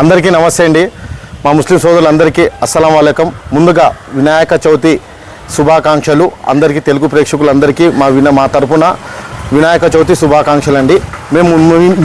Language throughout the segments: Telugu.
అందరికీ నమస్తే అండి. మా ముస్లిం సోదరులందరికీ అస్సలం వాలేకం ముందుగా వినాయక చవితి శుభాకాంక్షలు అందరికీ తెలుగు ప్రేక్షకులందరికీ మా విన మా తరపున వినాయక చవితి శుభాకాంక్షలు అండి మేము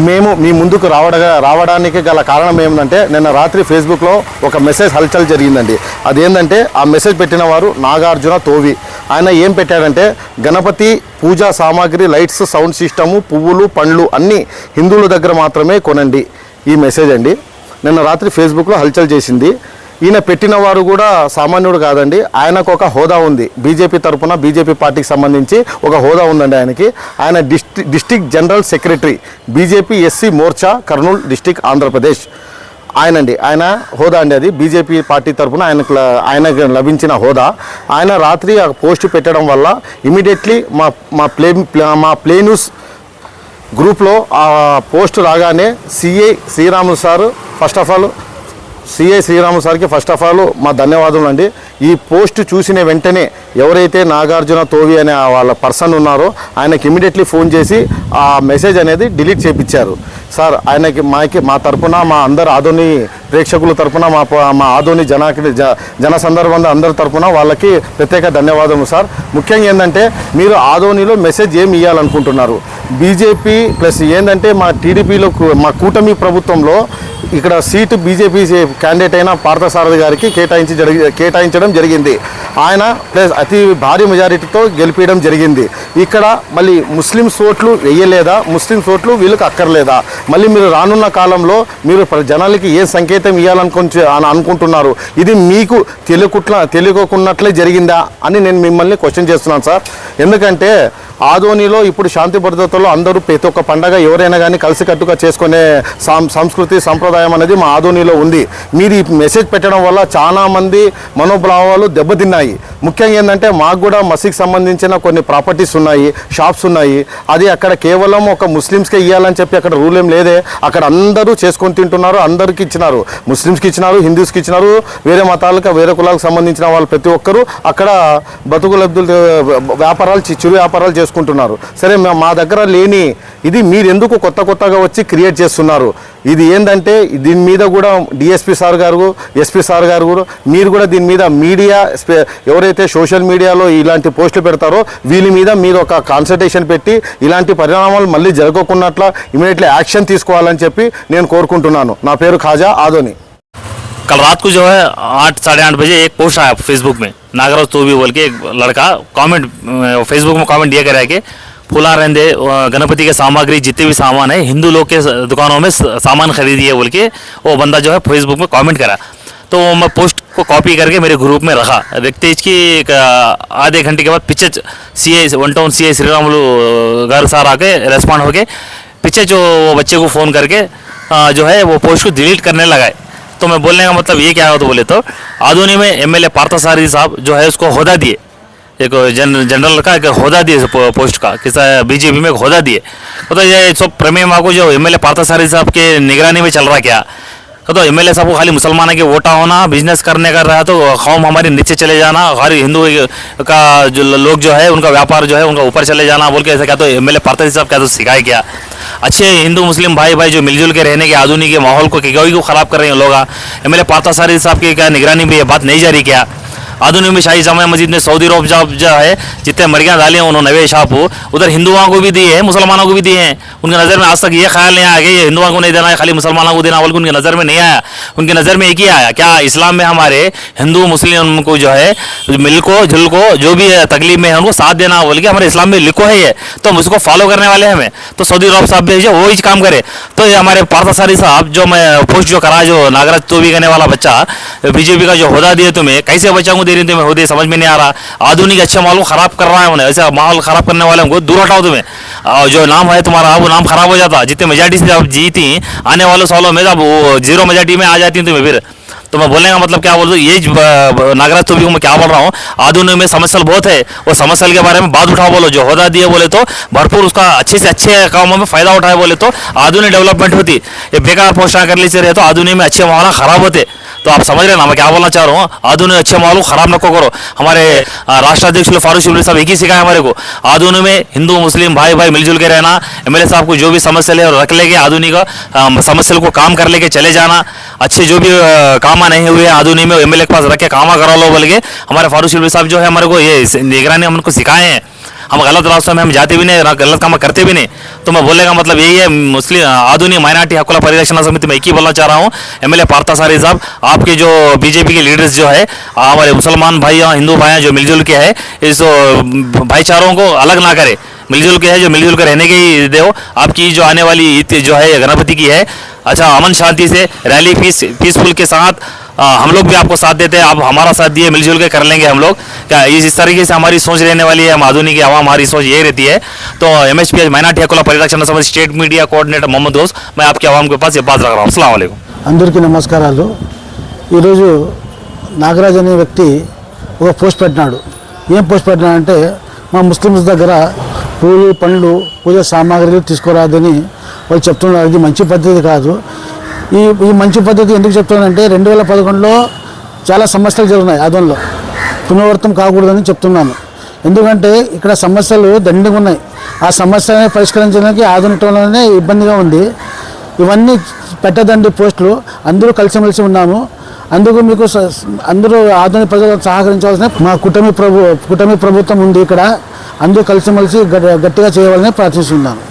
మేము మీ ముందుకు రావడ రావడానికి గల కారణం ఏమిటంటే నిన్న రాత్రి ఫేస్బుక్లో ఒక మెసేజ్ హల్చల్ జరిగిందండి. అదేంటంటే ఆ మెసేజ్ పెట్టిన వారు నాగార్జున తోవి. ఆయన ఏం పెట్టాడంటే గణపతి పూజా సామాగ్రి లైట్స్ సౌండ్ సిస్టము పువ్వులు పండ్లు అన్నీ హిందువుల దగ్గర మాత్రమే కొనండి. ఈ మెసేజ్ అండి. నిన్న రాత్రి ఫేస్బుక్లో హల్చల్ చేసింది. ఈయన పెట్టిన వారు కూడా సామాన్యుడు కాదండి. ఆయనకు ఒక హోదా ఉంది. బీజేపీ తరఫున బీజేపీ పార్టీకి సంబంధించి ఒక హోదా ఉందండి ఆయనకి. ఆయన డిస్టి district general secretary BJP SC Morcha Kurnool district Andhra Pradesh. ఆయనండి. ఆయన హోదా అండి అది. బీజేపీ పార్టీ తరఫున ఆయనకు ఆయన ఆయనకు లభించిన హోదా. ఆయన రాత్రి ఆ పోస్ట్ పెట్టడం వల్ల ఇమీడియట్లీ మా మా ప్లే మా ప్లే న్యూస్ గ్రూప్లో ఆ పోస్ట్ రాగానే CI Sriramulu sir first of all CI Sriramulu సార్కి ఫస్ట్ ఆఫ్ ఆల్ మా ధన్యవాదములు అండి. ఈ పోస్ట్ చూసిన వెంటనే ఎవరైతే నాగార్జున తోవి అనే వాళ్ళ పర్సన్ ఉన్నారో ఆయనకి ఇమీడియట్లీ ఫోన్ చేసి ఆ మెసేజ్ అనేది డిలీట్ చేయించారు సార్ ఆయనకి మాకి మా తరపున మా అందరు ఆదోని ప్రేక్షకుల తరపున మా మా ఆధోని జనాకి జ జన సందర్భంలో అందరి తరఫున వాళ్ళకి ప్రత్యేక ధన్యవాదము సార్. ముఖ్యంగా ఏంటంటే మీరు ఆధోనిలో మెసేజ్ ఏమి ఇవ్వాలనుకుంటున్నారు బీజేపీ ప్లస్ ఏంటంటే మా టీడీపీలో మా కూటమి ప్రభుత్వంలో ఇక్కడ సీటు బీజేపీ క్యాండిడేట్ అయిన పార్థసారథి గారికి కేటాయించి జరిగి కేటాయించడం జరిగింది. ఆయన ప్లస్ అతి భారీ మెజారిటీతో గెలిపించడం జరిగింది. ఇక్కడ మళ్ళీ ముస్లిం ఓట్లు వేయలేదా? ముస్లిం ఓట్లు వీళ్ళకి అక్కర్లేదా? మళ్ళీ మీరు రానున్న కాలంలో మీరు జనాలకి ఏ సంకేతం ఇవ్వాలనుకు అని అనుకుంటున్నారు. ఇది మీకు తెలియకుట్ల తెలియకున్నట్లే జరిగిందా అని నేను మిమ్మల్ని క్వశ్చన్ చేస్తున్నాను సార్. ఎందుకంటే ఆదోనిలో ఇప్పుడు శాంతి భద్రతలో అందరూ ప్రతి ఒక్క పండగ ఎవరైనా కానీ కలిసికట్టుగా చేసుకునే సంస్కృతి సంప్రదాయం అనేది మా ఆదోనిలో ఉంది. మీరు ఈ మెసేజ్ పెట్టడం వల్ల చాలా మంది మనోభావాలు దెబ్బతిన్నాయి. ముఖ్యంగా ఏంటంటే మాకు కూడా మసీద్ సంబంధించిన కొన్ని ప్రాపర్టీస్ ఉన్నాయి షాప్స్ ఉన్నాయి. అది అక్కడ కేవలం ఒక ముస్లిమ్స్కే ఇవ్వాలని చెప్పి అక్కడ రూల్ ఏం లేదే. అక్కడ అందరూ చేసుకొని తింటున్నారు అందరికీ ఇచ్చినారు. ముస్లిమ్స్కి ఇచ్చినారు హిందూస్కి ఇచ్చినారు వేరే మతాలకు వేరే కులాలకు సంబంధించిన వాళ్ళు ప్రతి ఒక్కరూ అక్కడ బతుకు వ్యాపారాలు చిరు వ్యాపారాలు చేసుకుంటున్నారు. సరే మా- దగ్గర లేని ఇది మీరు ఎందుకు కొత్త కొత్తగా వచ్చి క్రియేట్ చేస్తున్నారు? ఇది ఏంటంటే దీని మీద కూడా డిఎస్పి సార్ గారు ఎస్పీ సార్ గారు కూడా మీరు కూడా దీని మీద మీడియా ఎవరైతే సోషల్ మీడియాలో ఇలాంటి పోస్టులు పెడతారో వీళ్ళ మీద మీరు ఒక కాన్సల్టేషన్ పెట్టి ఇలాంటి పరిణామాలు మళ్ళీ జరగకున్నట్ల ఇమీడియట్లీ యాక్షన్ తీసుకోవాలని చెప్పి నేను కోరుకుంటున్నాను. నా పేరు ఖాజా ఆదోని. कल रात को जो है आठ साढ़े आठ बजे एक पोस्ट आया फेसबुक में नागराज तोबी बोल के एक लड़का कमेंट फेसबुक में कमेंट दिया करा के फूला रहंदे अ, गणपति के सामग्री जितने भी सामान है हिंदू लोग के दुकानों में सामान खरीदिए बोल के वो बंदा जो है फेसबुक में कमेंट करा। तो मैं पोस्ट को कॉपी करके मेरे ग्रुप में रखा। देखते ही कि आधे घंटे के बाद पीछे C I one town C I Sriramulu घर सार आके रेस्पॉन्ड होके पीछे जो वो बच्चे को फ़ोन करके जो है वो पोस्ट को डिलीट करने लगाए तो मैं बोलने का मतलब ये क्या है तो बोले तो। आधुनी में एमएलए पार्थसारथी साहब जो है उसको होदा दिए। एक जन, जनरल का एक होदा दिए पोस्ट का किस बीजेपी में एक होदा दिए। तो ये सब प्रमेय माँ को जो एमएलए पार्थसारथी साहब के निगरानी में चल रहा क्या? तो एमएलए साहब को खाली मुसलमानों के वोटा होना बिज़नेस करने का रहा तो कौम हमारे नीचे चले जाना, हर हिंदू का जो लोग जो है, उनका व्यापार जो है, उनका ऊपर चले जाना, बोल के ऐसा क्या तो एमएलए पार्थसारथी साहब क्या तो सिखाए क्या? अच्छे हिंदू, मुस्लिम भाई भाई जो मिलजुल के रहने के, आधुनिक माहौल को खराब कर रहे हैं लोग। एम एल पार्थसारथी साहब की क्या निगरानी भी है? बात नहीं जारी किया? आधुनिक शाही जामा मस्जिद में सऊदी अरब जो है, जितने मरियाँ डाले हैं उन्होंने नवे शाप उधर हिंदुओं को भी दिए हैं, मुसलमानों को भी दिए हैं। उनकी नज़र में आज तक ये ख्याल नहीं आया कि ये हिंदुओं को नहीं देना है, खाली मुसलमानों को देना बल्कि उनकी नज़र में नहीं आया। उनकी नज़र में एक ही आया, क्या इस्लाम में हमारे हिंदू, मुस्लिम को जो है, मिल को, जुल को, जो भी तकलीफ़ में है, उनको साथ देना बोल के हमारे इस्लाम में लिखो है ये। तो हम उसको फॉलो करने वाले हमें। तो सऊदी अरब साहब भी वो ही काम करे। तो ये हमारे पार्थसारी साहब, जो मैं पोस्ट जो करा, जो नागराज तो भी करने वाला बच्चा, बीजेपी का जो होदा दिए तुम्हें, कैसे बच्चा को दे रही तुम्हें होदे समझ में नहीं आ रहा। आधुनिक अच्छे माहौल को खराब कर रहा है उन्हें। ऐसा माहौल खराब करने वाले को दूर हटाओ तुम्हें। जो नाम है तुम्हारा, वो नाम खराब हो जाता। जितने मेजॉरिटी से आप जीती, आने वाले सालों में जब वो ज़ीरो मेजॉरिटी में आ जाती तुम्हें फिर। तो मैं बोलने का मतलब क्या बोल रहा हूँ ये नागराज तो भी मैं क्या बोल रहा हूँ, आधुनिक में समस्या बहुत है। वो समस्या के बारे में बात उठाओ बोलो, जो होदा दिए बोले तो भरपूर उसका अच्छे से अच्छे कामों में फ़ायदा उठाए बोले तो आधुनिक डेवलपमेंट होती। ये बेकार पोस्टा कर लीजिए रहे तो आधुनिक में अच्छे माहौल खराब होते। तो आप समझ रहे ना मैं क्या बोलना चाह रहा हूँ? आधुनिक अच्छे मालूम, खराब नको करो। हमारे राष्ट्राध्यक्ष फारूक शिबली साहब एक ही सिखाया हमारे को। आधुनिक में हिंदू, मुस्लिम भाई भाई मिलजुल के रहना, एमएलए साहब को जो भी समस्या ले रख लेके आधुनिक समस्या को काम कर लेके चले जाना। अच्छे जो भी कामा नहीं हुए आधुनिक में, एमएलए के पास रख के काम करा लो बोल के, हमारे फारूक शिबली साहब जो है हमारे को ये निगरानी हमको सिखाए हैं। हम गलत रास्ते में हम जाते भी नहीं गलत काम करते भी नहीं। तो मैं बोलने का मतलब यही है, मुस्लिम, आधुनिक माइनॉरिटी हकुला परिरक्षण समिति में एक ही बोलना चाह रहा हूँ। एम एमएलए पार्थासारी साहब, आपके जो बीजेपी के लीडर्स जो है, हमारे मुसलमान भाई और हिंदू भाई जो मिलजुल के है, इस भाईचारों को अलग ना करे। मिलजुल के है जो मिलजुल के रहने के ही दो आपकी जो आने वाली जो है गणपति की है अच्छा अमन शांति से रैली पीस पीसफुल के साथ आ, हम लोग भी आपको साथ देते हैं आप हमारा साथ दिए मिलजुल के कर लेंगे हम लोग क्या इस इस तरीके से हमारी सोच रहने वाली है हम आधुनिक आवाम हमारी सोच ये रहती है तो एम एच पी माइनॉरिटी हकुला परिरक्षण समिति स्टेट मीडिया कोऑर्डिनेटर मोहम्मद दोस्त मैं आपके आवाम के पास ये बात रख रहा हूँ असल అందరికీ నమస్కారాలు ఈరోజు నాగరాజ్ అనే వ్యక్తి ఒక పోస్ట్ పెట్టినాడు ఏం పోస్ట్ పెట్టినాడంటే మా ముస్లిమ్స్ దగ్గర పూలు పండ్లు పూజ సామాగ్రిలు తీసుకురాదని వాళ్ళు చెప్తున్నారు ఇది మంచి పద్ధతి కాదు. ఈ ఈ మంచి పద్ధతి ఎందుకు చెప్తున్నానంటే రెండు వేల పదకొండులో చాలా సమస్యలు జరుగుతున్నాయి ఆదంలో పునరావృతం కాకూడదని చెప్తున్నాను. ఎందుకంటే ఇక్కడ సమస్యలు దండిగా ఉన్నాయి. ఆ సమస్యలను పరిష్కరించడానికి ఆధునికంలోనే ఇబ్బందిగా ఉంది. ఇవన్నీ పెట్టదండి పోస్టులు. అందరూ కలిసిమెలిసి ఉన్నాము. అందుకు మీకు స- అందరూ ఆధునిక ప్రజలకు సహకరించవలసిన మా కుటుంబ ప్రభు కుటుంబ ప్రభుత్వం ఉంది ఇక్కడ. అందరూ కలిసిమెలిసి గ- గట్టిగా చేయవాలని ప్రార్థిస్తున్నాను.